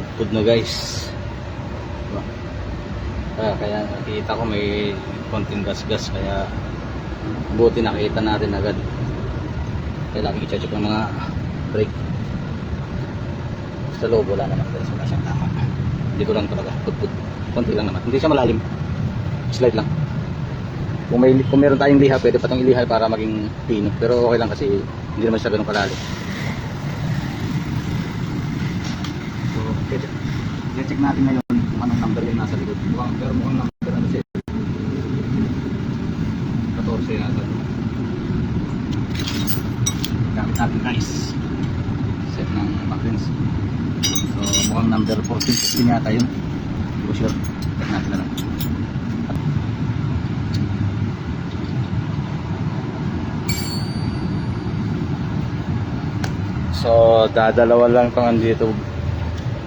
pudpud na guys. Diba? Kaya, nakita ko may konting gas-gas kaya buti nakita natin agad. Kaya lagi i-check ng mga brake. Sa loob wala naman guys, wala siyang tama. Ko lang talaga pudpud. Konti lang naman. Hindi siya malalim. Slide lang. Kung may kung meron tayong liha, pwede pa itong iliha para maging pino. Pero okay lang kasi hindi naman siya ganun kalalim. So, check, check natin ngayon kung anong number yung nasa likod. Mukhang, pero mukhang number ano siya. 14 yata. Gamit natin guys. Set ng backlinks. So, mukhang number 14, 15 yata yun. Hindi ko sure. Check natin na lang. So, dadalawa lang tong andito.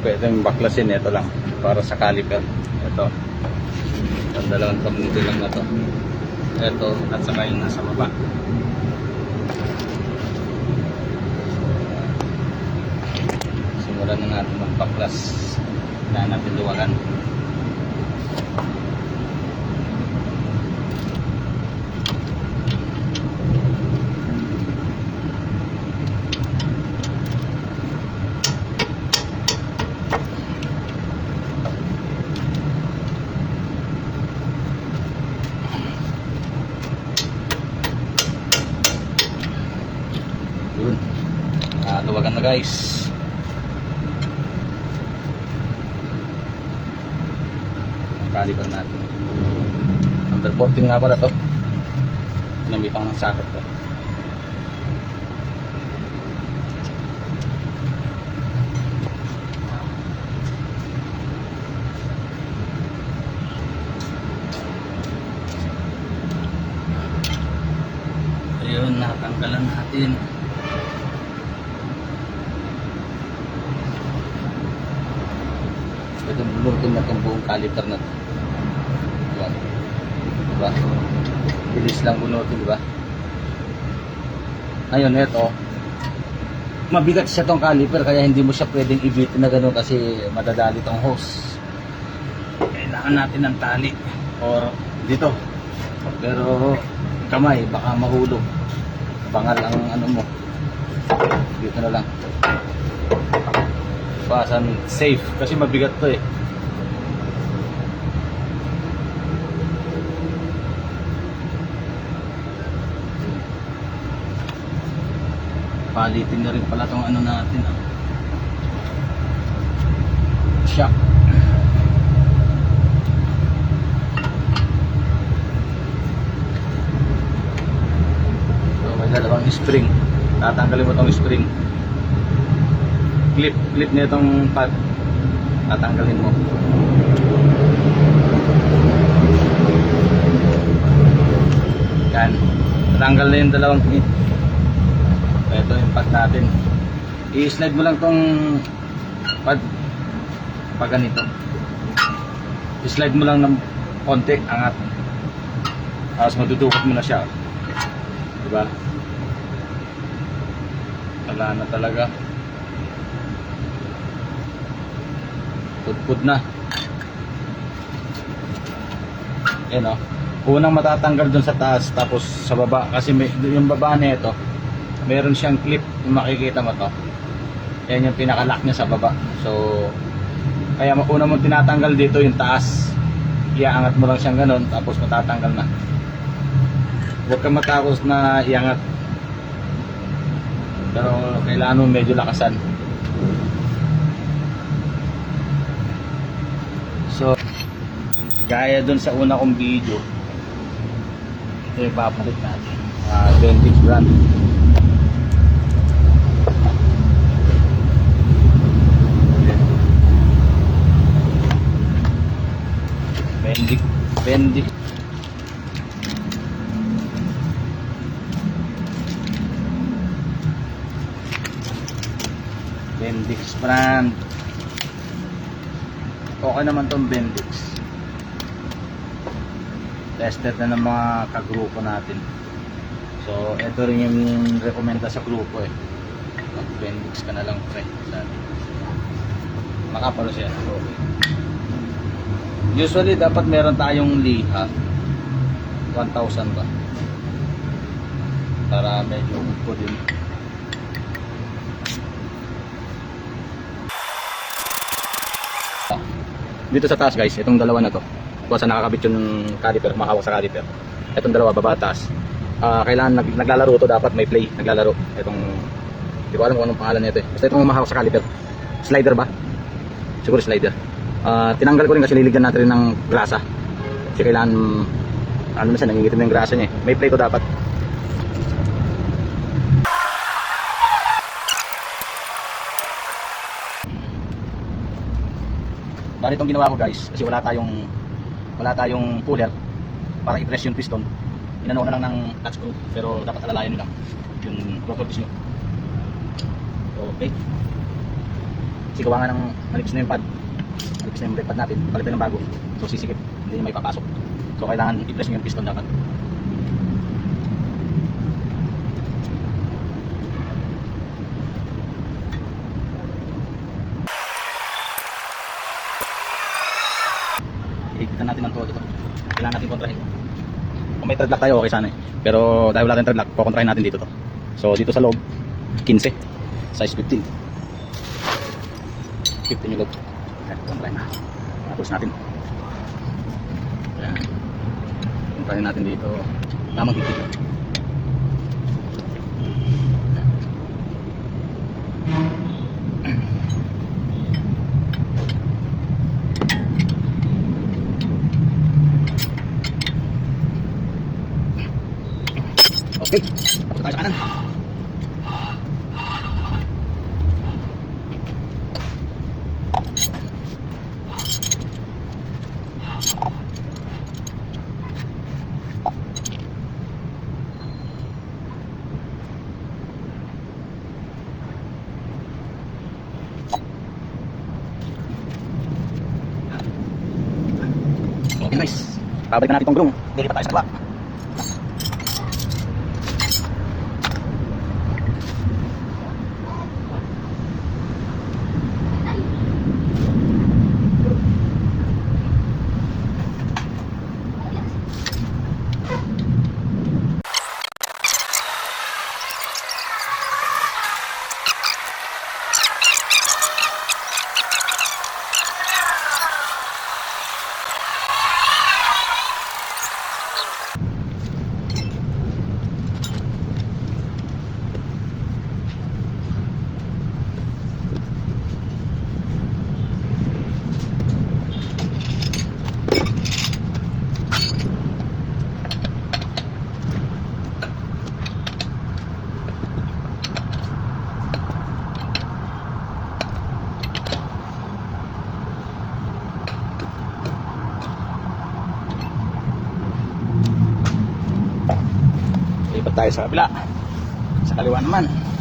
Pwedeng baklasin. Ito lang. Para sa caliper. Ito. Ang dalawang tong lang na to. Ito. At saka yung nasa baba. Simulan na natin magpaklas. Kailangan natin luwagan. Yun. Ah, luwagan na guys. Caliper natin. Number 14 nga pala to. Namitan ng sakot to. Ayun, natanggalan natin. Ito bunutin na itong buong caliper na to. Diba? Diba? Bilis lang bunutin, diba? Ngayon, ito. Mabigat siya tong caliper kaya hindi mo siya pwedeng ibitin na gano'n kasi madadali tong hose. Kailangan natin ng tali or dito. Pero kamay, baka mahulog. Bangal ang ano mo. Dito na lang. Pasan safe kasi mabigat to eh. Palitin na rin pala tong ano natin. Ah. Shock. So, may dalawang spring. Tatanggalin mo tong spring. Clip, clip na itong pad. Tatanggalin mo. Yan. Tatanggal na yung dalawang clip. Ito yung pad natin. I-slide mo lang tong pad pag ganito. I-slide mo lang ng konti, angat. Tapos madudukot mo na siya. Diba? Wala na talaga. Pudpud na. Yan o. Unang matatanggal dun sa taas tapos sa baba kasi may, yung baba nito meron siyang clip kung makikita mo to. Yan yung pinakalock niya sa baba. So kaya una mo tinatanggal dito yung taas. Iaangat mo lang siyang ganun tapos matatanggal na. Huwag kang matakos na iangat. Pero kailangan mo medyo lakasan. So, gaya dun sa una kong video, ito yung papalit natin. Uh, Bendix brand. Bendix. Bendix. Bendix brand. Okay naman tong Bendix. Tested na ng mga kagrupo natin. So, ito rin yung rekomenda sa grupo eh. Mag Bendix ka na lang pre. Sabi. Makapal siya. Okay. Usually, dapat meron tayong liha. 1,000 ba? Para medyo upo din. Dito sa taas guys, itong dalawa na to. Kung saan nakakabit yung caliper, mahawak sa caliper. Itong dalawa, baba taas. Ah, kailangan nag, naglalaro to dapat may play, naglalaro. Itong hindi ko alam kung anong pangalan nito eh. Basta itong mahawak sa caliper. Slider ba? Siguro slider. Ah, tinanggal ko rin kasi liligyan natin ng grasa. Kasi kailangan ano siya, nangingitim na yung grasa niya eh. May play to dapat. Bali itong ginawa ko guys, kasi wala tayong wala tayong puller para i-press yung piston. Inano na lang ng clutch screw, pero dapat alalayan nyo lang yung rotor nyo. Okay. Kasi gawa nga ng manipis na yung pad. Manipis na yung pad natin, palitan ng bago. So sisikip, hindi nyo may papasok. So kailangan i-press nyo yung piston dapat. Ikitan natin ng todo to. Kailangan natin kontrahin. Kung may thread lock tayo, okay sana eh. Pero dahil wala tayong thread lock, kukontrahin natin dito to. So dito sa loob, 15. Size 15. 15 yung loob. Ayan, kontrahin na. Tapos natin. Ayan. Kontrahin natin dito. Tamang higit. Tayo sa kanan. Okay, nice. Babalikan natin itong gulong. Dili pa tayo sa kaliwa. Tayo sa kabila. Sa kaliwa naman.